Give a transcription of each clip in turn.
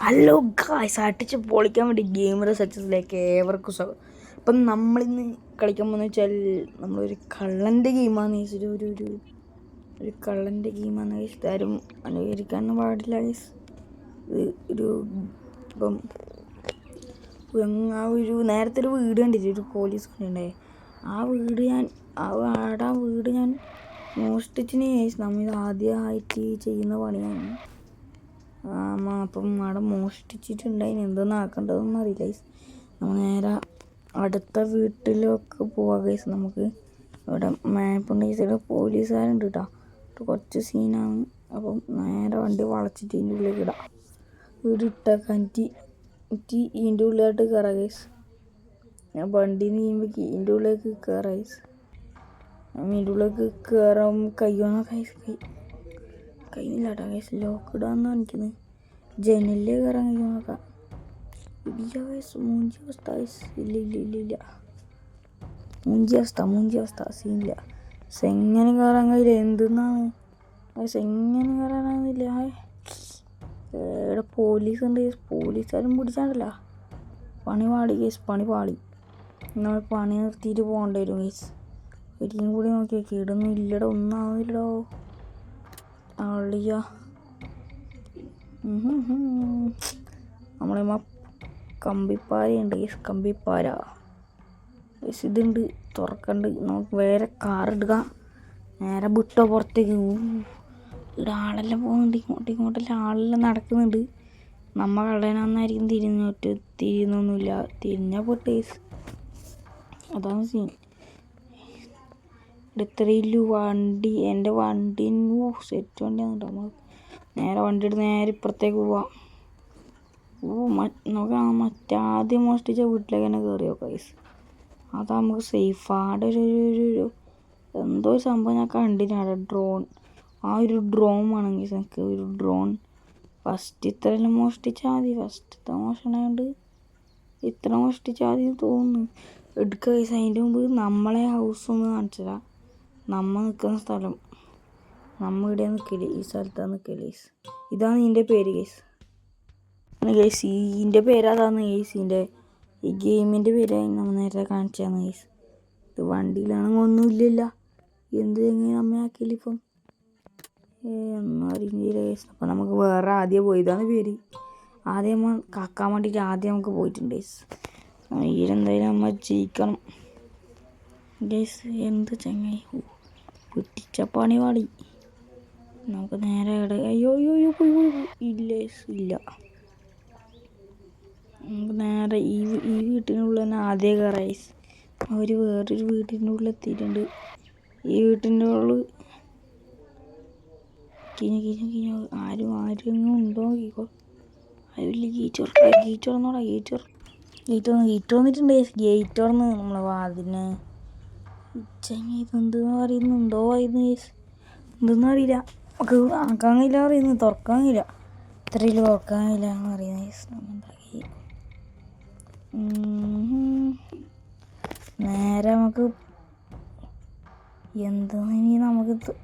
Hello guys അടിച്ച് പൊളിക്കാൻ വേണ്ടി ഗെയിമർ സക്സസിലേക്ക് ഏവർക്കും സ്വാഗതം അപ്പം നമ്മളിന്ന് കളിക്കാൻ പോകുന്ന വെച്ചാൽ നമ്മളൊരു കള്ളന്റെ ഗെയിമാണ് ഒരു ഒരു ഒരു ഒരു കള്ളന്റെ ഗെയിമാണ് ഗൈസ് ആരും അനുകരിക്കാൻ പാടില്ല ഗൈസ് ഒരു ഇപ്പം ആ ഒരു നേരത്തെ ഒരു വീട് കണ്ടില്ലേ? ഒരു പോലീസ് കണ്ടിട്ടുണ്ടേ. ആ വീട് ഞാൻ ആ ആടെ വീട് ഞാൻ മോഷ്ടിച്ചിന് ഗൈസ് നമ്മൾ ആദ്യമായിട്ട് ചെയ്യുന്ന പണിയാണ്. അപ്പം അവിടെ മോഷ്ടിച്ചിട്ടുണ്ടായിന്. എന്തോന്ന് ആക്കേണ്ടതെന്ന് അറിയില്ല ഗൈസ് നമ്മൾ നേരെ അടുത്ത വീട്ടിലൊക്കെ പോവാം ഗൈസ് നമുക്ക് ഇവിടെ മേപ്പുണ്ട് ഗൈസ് പോലീസുകാരുണ്ട് കേട്ടോ കുറച്ച് സീനാണ്. അപ്പം നേരെ വണ്ടി വളച്ചിട്ട് ഇതിന്റെ ഉള്ളിലേക്ക് ഇടാം. വീട് എനിക്ക് ഇതിന്റെ ഉള്ളിലായിട്ട് കയറാം ഗൈസ് ഞാൻ വണ്ടി നീങ്ങുമ്പോൾ ഇതിന്റെ ഉള്ളിലേക്ക് കയറാം ഗൈസ് ഇതിന്റെ ഉള്ളിലേക്ക് കയറാൻ കയ്യോന്നൊക്കെ ഗൈസ് കൈ. കഴിയുന്നില്ല ഗൈസ് ലോക്ക്ഡൗൺ എന്ന് കാണിക്കുന്നത് ജനലിൽ കയറാൻ കഴിയുമോ നോക്കാം. ഇല്ല ഗൈസ് മൂഞ്ചി അവസ്ഥ ഗൈസ് ഇല്ല ഇല്ല ഇല്ല ഇല്ല. മൂഞ്ചി അവസ്ഥ മൂഞ്ചി അവസ്ഥ. സീനില്ല. ഗൈസ് എങ്ങനെ കയറാൻ കഴിയില്ല? എന്തെന്നാണ്? ഗൈസ് എങ്ങനെ കയറാനാകുന്നില്ല ഇവിടെ പോലീസ് ഉണ്ട് ഗൈസ് പോലീസുകാരും പിടിച്ചാണ്ടല്ല. പണി പാടി ഗൈസ് പണി പാടി നമ്മൾ പണി നിർത്തിയിട്ട് പോകേണ്ടി വരും ഗൈസ് ഒരിക്കലും കൂടി നോക്കിയാൽ കിടന്നില്ലടോ ഇല്ലടോ ഒന്നും ആവില്ലടോ അളിയ. നമ്മളെ കമ്പിപ്പാരയുണ്ട്. ഉണ്ട് കമ്പിപ്പാര. ഇതുണ്ട്. തുറക്കണ്ട്. നമുക്ക് വേറെ കാർ ഇടുക. നേരെ വിട്ടോ പുറത്തേക്ക്. ഇവിടെ പോകുന്നുണ്ട്. ഇങ്ങോട്ടും ഇങ്ങോട്ടെല്ലാം ആളെല്ലാം നടക്കുന്നുണ്ട്. നമ്മ കള്ളനാന്നായിരിക്കും തിരിഞ്ഞോട്ട് തിരിയുന്നൊന്നുമില്ല തിരിഞ്ഞാൽ പോട്ടേസ് അതാണ് സീൻ ഇത്രയില്ലു വണ്ടി എന്റെ വണ്ടി ഓ സെറ്റ് വണ്ടിയാണ് കേട്ടോ നമ്മൾ നേരെ വണ്ടി എടുത്ത് നേരെ ഇപ്പുറത്തേക്ക് പോവാം. ഓ നമുക്ക് മറ്റാദ്യം മോഷ്ടിച്ച വീട്ടിലേക്ക് തന്നെ കയറിയോ കൈസ് അത് നമുക്ക് സേഫ് അവിടെ ഒരു ഒരു- എന്തോ ഒരു സംഭവം ഞാൻ കണ്ടില്ല അവിടെ ഡ്രോൺ ആ ഒരു ഡ്രോൺ വേണമെങ്കിൽ എനിക്ക് ഒരു ഡ്രോൺ ഫസ്റ്റ് ഇത്രയെല്ലാം മോഷ്ടിച്ചാൽ മതി. ഫസ്റ്റത്തെ മോഷണമായോണ്ട് ഇത്ര മോഷ്ടിച്ചാൽ മതി തോന്നുന്നു. എടുക്കുക കൈസ് അതിന്റെ മുമ്പ് നമ്മളെ ഹൗസ് ഒന്ന് കാണിച്ചതാ നമ്മ നിൽക്കുന്ന സ്ഥലം. നമ്മ ഇവിടെ നിൽക്കില്ല ഈ സ്ഥലത്താണ് നിൽക്കില്ല ഗൈസ് ഇതാണ് ഇതിന്റെ പേര് ഗൈസ് ഗൈസ് ഇതിന്റെ പേര് അതാണ് ഗൈസ് ഇതിന്റെ ഈ ഗെയിമിന്റെ പേര് നമ്മൾ നേരത്തെ കാണിച്ചതാണ് ഗൈസ് ഇത് വണ്ടിയിലാണെങ്കിൽ ഒന്നുമില്ലല്ല എന്ത് എങ്ങനെ നമ്മ ആക്കിയില്ല ഇപ്പം? ഒന്നും അറിയില്ല ഗൈസ് അപ്പം നമുക്ക് വേറെ ആദ്യം പോയതാണ് പേര്. ആദ്യം കാക്കാൻ വേണ്ടിയിട്ട് ആദ്യം നമുക്ക് പോയിട്ടുണ്ട് ഗൈസ് ഇതിലെന്തായാലും നമ്മൾ ജയിക്കണം. ഗൈസ് എന്ത് ചങ്ങായി. പൊട്ടിച്ച പണി പാടി നമുക്ക് നേരെ ഇവിടെ അയ്യോ അയ്യോ അയ്യോ. ഇല്ല ഇല്ല. നമുക്ക് നേരെ ഈ ഈ വീട്ടിനുള്ളിൽ തന്നെ ആദ്യം ഗൈസ് അവർ വേറൊരു വീട്ടിന്റെ ഉള്ളിൽ എത്തിയിട്ടുണ്ട്. ഈ വീട്ടിന്റെ ഉള്ളിൽ കിഞ്ഞ കിഞ്ഞ കിഞ്ഞ. ആരും ആരെങ്കിലും ഉണ്ടോ? നോക്കിക്കോ ആരുമില്ല. ഗേറ്റ് തുറക്കാം ഗേറ്റ് തുറന്നോടാ ഗേറ്റ് തുറ ഗേറ്റ് തുറന്ന് ഗേറ്റ് തുറന്നിട്ടുണ്ട് ഗേറ്റ് തുറന്ന് നമ്മളെ വാതിന് ചങ്ങ ഇതെന്തെന്ന് പറയുന്നു? എന്തോ പറയുന്നു എന്തെന്ന് അറിയില്ല. നമുക്ക് ആക്കാങ്ങില്ല പറയുന്നു. തുറക്കാങ്ങില്ല ഇത്രയിൽ തുറക്കാൻ കഴിയില്ല എന്ന് പറയുന്നത് guys. നമ്മ എന്താക്കി ഉം. നേരെ നമുക്ക് എന്തെന്ന് ഇനി നമുക്ക്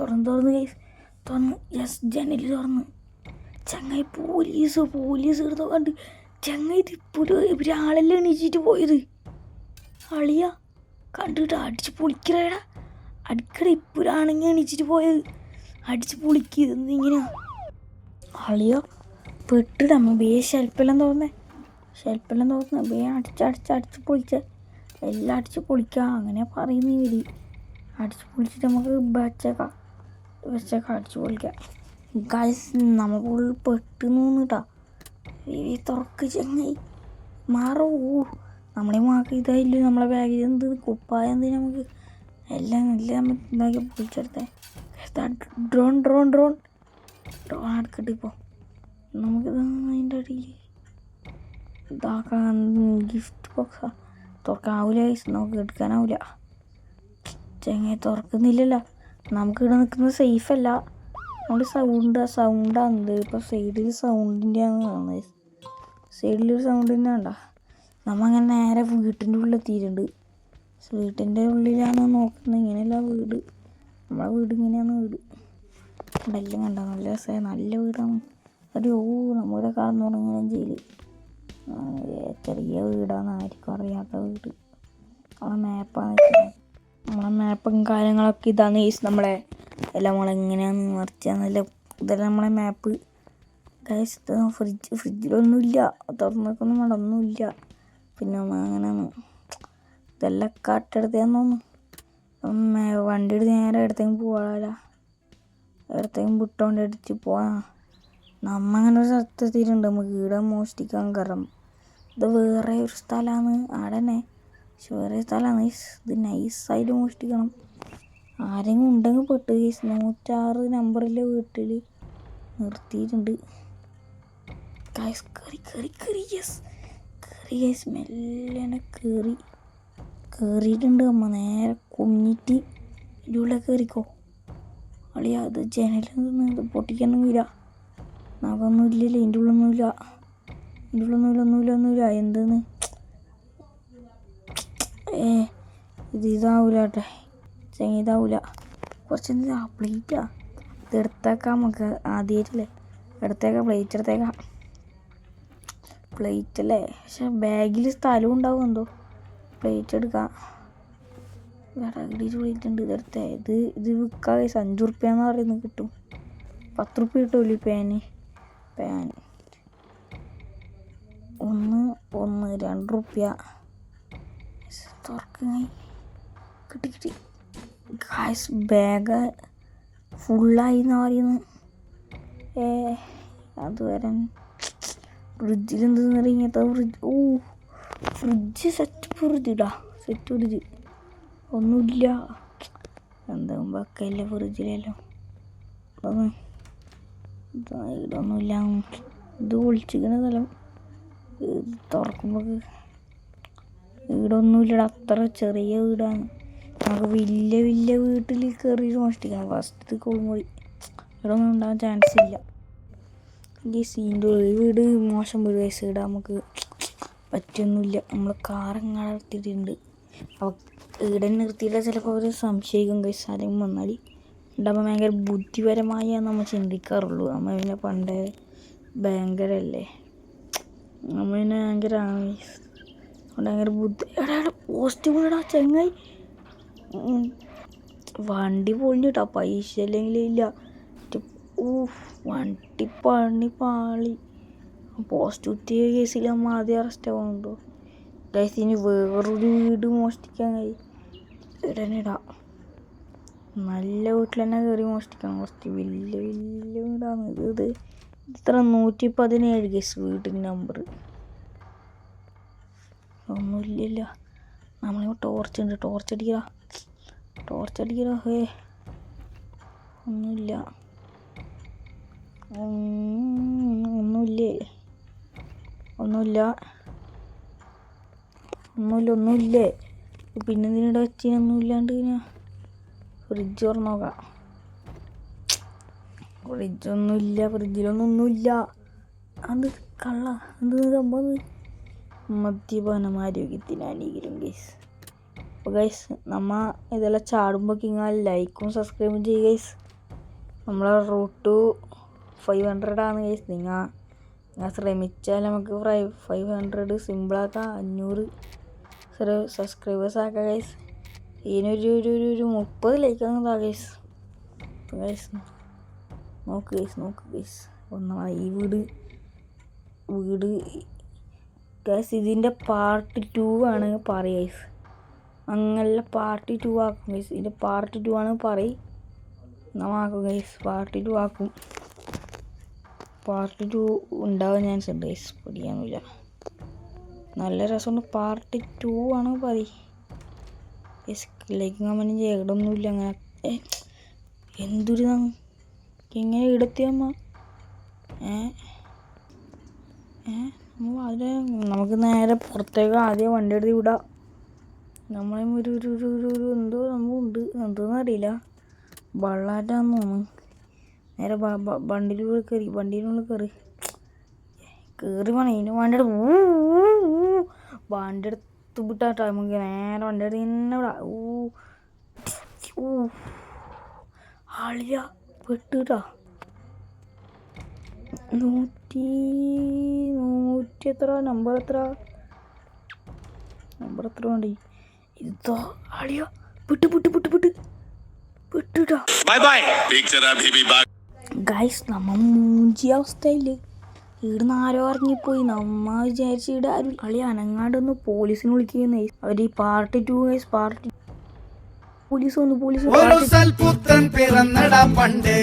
തുറന്ന് തുറന്ന് കേസ് തുറന്ന്. യെസ് ജനൽ തുറന്ന്. ചങ്ങായി പോലീസ് പോലീസ് എടുത്തു കണ്ട് ചങ്ങായി ഇപ്പോൾ ഒരാളെല്ലാം എണീച്ചിട്ട് പോയത്? അളിയ. കണ്ടിട്ട് അടിച്ച് പൊളിക്കറേടാ അടിക്കട ഇപ്പുരാണെങ്കിൽ എണീച്ചിട്ട് പോയത്. അടിച്ച് പൊളിക്കുക എന്തിങ്ങനെയാ അളിയോ പെട്ടിടമ്മ ബേ ഷെൽപ്പെല്ലാം തോന്നേ ഷെൽപ്പെല്ലാം തോന്നുന്നു ബേ അടിച്ച് അടിച്ച് പൊളിച്ച. എല്ലാം അടിച്ച് പൊളിക്ക. അങ്ങനെ പറയുന്ന ഇവർ അടിച്ച് പൊളിച്ചിട്ട് നമുക്ക് വെച്ചേക്കാം. വെച്ചേക്കാം അടിച്ച് പൊളിക്കാം. ഗൈസ് നമുക്ക് ഉള്ളിൽ പെട്ടെന്ന് നോന്നിട്ടാ ഈ തുറക്ക് ചെങ്ങായി. മാറോ. നമ്മളെ മാക്ക് ഇതായില്ല നമ്മളെ ബാഗിൽ എന്ത് കുപ്പായ എന്ത് നമുക്ക്? എല്ലാം എല്ലാം ഇതാക്കി പൊളിച്ചെടുത്തേ. Drone drone drone. ഡ്രോൺ എടുക്കട്ടെ ഇപ്പോൾ നമുക്കിത് അതിന്റെ അടിയിൽ ഇതാക്കാൻ ഗിഫ്റ്റ് ബോക്സാ തുറക്കാവൂല guys. നമുക്ക് എടുക്കാനാവൂല. ചെങ്ങ തുറക്കുന്നില്ലല്ലോ. നമുക്ക് ഇവിടെ നിൽക്കുന്നത് സേഫ് അല്ല. നമ്മൾ സൗണ്ട് സൗണ്ടാണ് ഇപ്പോൾ സൈഡിൽ സൗണ്ടിന്റെ ആണ് സൈഡിലൊരു സൗണ്ട് തന്നെ ഉണ്ടോ നമ്മ അങ്ങനെ നേരെ വീട്ടിന്റെ ഉള്ളിൽ എത്തിയിട്ടുണ്ട്. വീട്ടിന്റെ ഉള്ളിലാണ് നോക്കുന്നത്. ഇങ്ങനെയല്ല വീട്. നമ്മളെ വീട് ഇങ്ങനെയാണ് വീട്. എല്ലാം കണ്ടോ നല്ല രസമായി. നല്ല വീടാണ്. ഓ നമ്മുടെ കടന്നുറങ്ങുകയും ചെയ്ത് ചെറിയ വീടാണ് ആർക്കും അറിയാത്ത വീട്. നമ്മളെ മാപ്പാണ് നമ്മളെ മാപ്പും കാര്യങ്ങളൊക്കെ ഇതാണ് ഈ നമ്മളെ. എല്ലാം നമ്മളെങ്ങനെയാന്ന് നല്ല ഇതെല്ലാം നമ്മളെ മാപ്പ് ഫ്രിഡ്ജ് ഫ്രിഡ്ജിലൊന്നുമില്ല തുറന്നൊക്കൊന്നും വേണ്ട ഒന്നുമില്ല. പിന്നെ അങ്ങനെ ഇതെല്ലാം കട്ടെടുത്തേന്ന് തോന്നുന്നു. വണ്ടി എടുത്ത് നേരെ എടുത്തേക്കും പോകാറില്ല എടുത്തേക്കും വിട്ടോണ്ട് അടിച്ച് പോവാ. നമ്മ അങ്ങനെ ഒരു സ്ഥലത്ത് എത്തിയിട്ടുണ്ട്. നമുക്ക് ഇവിടെ മോഷ്ടിക്കാൻ കയറാം ഇത് വേറെ ഒരു സ്ഥലമാണ്. അവിടെ തന്നെ. പക്ഷെ വേറെ സ്ഥലമാണ്. ഇത് നൈസായിട്ട് മോഷ്ടിക്കണം. ആരെങ്കിലും ഉണ്ടെങ്കിൽ പെട്ട് കേസ്. നൂറ്റാറ് നമ്പറിലെ വീട്ടിൽ നിർത്തിയിട്ടുണ്ട്. കറി കയറി കയറി യെസ് ഗൈസ് മെല്ലനെ കയറി കയറിയിട്ടുണ്ട് അമ്മ. നേരെ കുഞ്ഞിട്ട് ഇതിലൂടെ കയറിക്കോ അളിയാ അത് ജനലിൽ നിന്ന് ഇത് പൊട്ടിക്കണമെന്നില്ല നഖമൊന്നും ഇല്ലല്ലേ ഇതിന്റെ ഉള്ളൊന്നുമില്ല ഇതിന്റെ ഉള്ളൊന്നുമില്ല ഒന്നുമില്ല. ഒന്നുമില്ല എന്തെന്ന്? ഏ ഇത് ഇതാവൂല കേട്ടെ. ചെങ്ങ ഇതാവൂല. കുറച്ച് എന്താ പ്ലേറ്റാ? ഇത് എടുത്തേക്കാം നമുക്ക് ആദ്യമായിട്ടല്ലേ എടുത്തേക്കാം പ്ലേറ്റ് എടുത്തേക്കാം. പ്ലേറ്റ് അല്ലേ? പക്ഷെ ബാഗിൽ സ്ഥലം ഉണ്ടാവും എന്തോ. പ്ലേറ്റ് എടുക്കാം. വിറകിടിച്ച് പ്ലേറ്റ് ഉണ്ട് ഇതെടുത്ത് ഇത് ഇത് വിൽക്കാൻ അഞ്ച് ഉറുപ്പ്യാന്ന് പറയുന്നത് കിട്ടും. പത്ത് റുപ്യ കിട്ടുമല്ലോ ഈ പാന് പാൻ ഒന്ന് ഒന്ന് രണ്ട് റുപ്യ. തുറക്കായി കിട്ടി കിട്ടി. ഗായ്സ് ബാഗ് ഫുള്ളായി എന്ന് പറയുന്നു ഏ അത് വരാൻ ഫ്രിഡ്ജിൽ എന്തെന്ന് അറിയാത്ത ഫ്രിഡ്ജ് ഓ ഫ്രിഡ്ജ് സെറ്റ് ഫ്രിഡ്ജിടാ സെറ്റ് ഫ്രിഡ്ജ് ഒന്നുമില്ല. എന്താകും വെക്കയില്ല ഫ്രിഡ്ജിലല്ലോ ഇതൊന്നുമില്ല ഇത് ഒളിച്ചിരിക്കുന്ന സ്ഥലം. തുറക്കുമ്പോൾ വീടൊന്നുമില്ലടാ അത്ര ചെറിയ വീടാണ്. നമുക്ക് വലിയ വലിയ വീട്ടിൽ കയറി മോഷ്ടിക്കണം ഫസ്റ്റ് കോൾമൊഴി ഇവിടെ ഒന്നും ഉണ്ടാകാൻ ചാൻസ് ഇല്ല. ഈ സീന്റെ ഒരു വീട് മോശം ഒരു വയസ്സ് ഇടാൻ നമുക്ക് പറ്റൊന്നുമില്ല. നമ്മൾ കാറങ്ങാടെ നിർത്തിയിട്ടുണ്ട്. ഇവിടെ നിർത്തിയിട്ട് ചിലപ്പോൾ അവർ സംശയിക്കും കൈ ആരെങ്കിലും വന്നാൽ. ഉണ്ടാകുമ്പോൾ ഭയങ്കര ബുദ്ധിപരമായ നമ്മൾ ചിന്തിക്കാറുള്ളൂ. നമ്മൾ പിന്നെ പണ്ടേ ഭയങ്കരല്ലേ? നമ്മൾ പിന്നെ ഭയങ്കര ഭയങ്കര ബുദ്ധി എടാ പോസ്റ്റ് വീടാ ചെങ്ങായി. വണ്ടി പൊളിഞ്ഞിട്ടാ പൈസ അല്ലെങ്കിൽ ഇല്ല. ഊ വണ്ടി പണി പാളി. പോസ്റ്റ് കുത്തിയ കേസിൽ നമ്മൾ ആദ്യം അറസ്റ്റ് ആവുന്നുണ്ടോ ഗൈസ് ഇനി വേറൊരു വീട് മോഷ്ടിക്കാൻ കഴിയും. ഉടനെ നല്ല വീട്ടിൽ തന്നെ കയറി മോഷ്ടിക്കണം. കുറച്ച് വലിയ വലിയ വീടാണ് ഇത്. ഇത് ഇത്ര നൂറ്റി പതിനേഴ് കേസ് വീടിന്റെ നമ്പർ ഒന്നുമില്ലല്ല നമ്മളിപ്പോൾ ടോർച്ച് ഉണ്ട്. ടോർച്ച് അടിക്കടാ. ടോർച്ച് അടിക്കടാ. ഹേ. ഒന്നുമില്ല. ഒന്നുമില്ലേ? ഒന്നുമില്ല. ഒന്നുമില്ല ഒന്നുമില്ലേ? പിന്നെ ഇതിനിടെ വെച്ചിനൊന്നും ഇല്ലാണ്ട് പിന്നെ ഫ്രിഡ്ജ് തുറന്നു നോക്കാം. ഫ്രിഡ്ജൊന്നുമില്ല ഫ്രിഡ്ജിലൊന്നും ഒന്നുമില്ല അത് കള്ള എന്ത് സംഭവം? മദ്യപാനം ആരോഗ്യത്തിന് അനീകരം ഗൈസ് അപ്പോൾ ഗൈസ് നമ്മ ഇതെല്ലാം ചാടുമ്പോൾ ഇങ്ങനെ ലൈക്കും സബ്സ്ക്രൈബും ചെയ്യുക ഗൈസ് നമ്മളെ റൂട്ട് ഫൈവ് ഹൺഡ്രഡ് ആണ് ഗൈസ് നിങ്ങൾ നിങ്ങൾ ശ്രമിച്ചാൽ നമുക്ക് ഫൈവ് ഫൈവ് ഹൺഡ്രഡ് സിമ്പിളാക്കാം. അഞ്ഞൂറ് സബ്സ്ക്രൈബേഴ്സ് ആക്കാം ഗൈസ് ഇതിനൊരു ഒരു ഒരു ഒരു മുപ്പത് ലൈക്ക് അങ്ങ് ഗൈസ് അപ്പോൾ ഗൈസ് നോക്ക് ഗൈസ് നോക്ക് ഗൈസ് ഒന്നാമത് ഈ വീട് വീട് ഗൈസ് ഇതിന്റെ പാർട്ട് ടു ആണ് പറ ഗൈസ് അങ്ങനെ പാർട്ട് ടു ആക്കും ഗൈസ് ഇതിന്റെ പാർട്ട് ടു ആണ് പറ പറയും നമ്മാക്കും ഗൈസ് പാർട്ട് ടു ആക്കും. പാർട്ട് ടു ഉണ്ടാവാൻ ചാൻസ് ഉണ്ട്. പിടിക്കാനില്ല നല്ല രസമുണ്ട്. പാർട്ട് ടു ആണ് പതി. ലൈക്ക് കമന്റ് ചെയ്യടൊന്നുമില്ല അങ്ങനെ. എന്തൊരു എങ്ങനെ ഇടത്തിയമ്മ ഏ നമ്മൾ നമുക്ക് നേരെ പുറത്തേക്ക് ആദ്യം വണ്ടി എടുത്ത് വിടാം. നമ്മളെ ഒരു ഒരു ഒരു എന്തോ സംഭവം ഉണ്ട്. എന്തോന്നും അറിയില്ല. വള്ളാറ്റാന്ന് തോന്നുന്നു. നേരെ വണ്ടിയിലുള്ളിൽ കയറി വണ്ടീനുള്ളിൽ കയറി കയറി വേണം ഇതിന് വണ്ടിയുടെ വണ്ടിയുടെ തുമ്പിട്ടാ നമുക്ക് നേരെ വണ്ടിയുടെ തന്നെ വിടാ. ഊ. ഊ. ആളിയ പെട്ടുട്ടാ നൂറ്റി നൂറ്റി എത്ര നമ്പർ എത്ര? നമ്പർ എത്ര വേണ്ടി? ഇതോ ആളിയ പെട്ട് പെട്ട് പെട്ട് പെട്ട്. പെട്ടുട്ടാ ബൈ ബൈ പിക്ചർ അഭി ഗൈസ് നമ്മ മൂഞ്ചി അവസ്ഥയിൽ. ഇവിടുന്ന് ആരോ ഇറങ്ങിപ്പോയി. നമ്മ വിചാരിച്ച് ഇവിടെ ആരും കളി അനങ്ങാണ്ടൊന്ന് പോലീസിനെ വിളിക്കുന്നേ അവർ ഈ party two guys party police വന്നു പോലീസ് പിറന്നട പണ്ട്.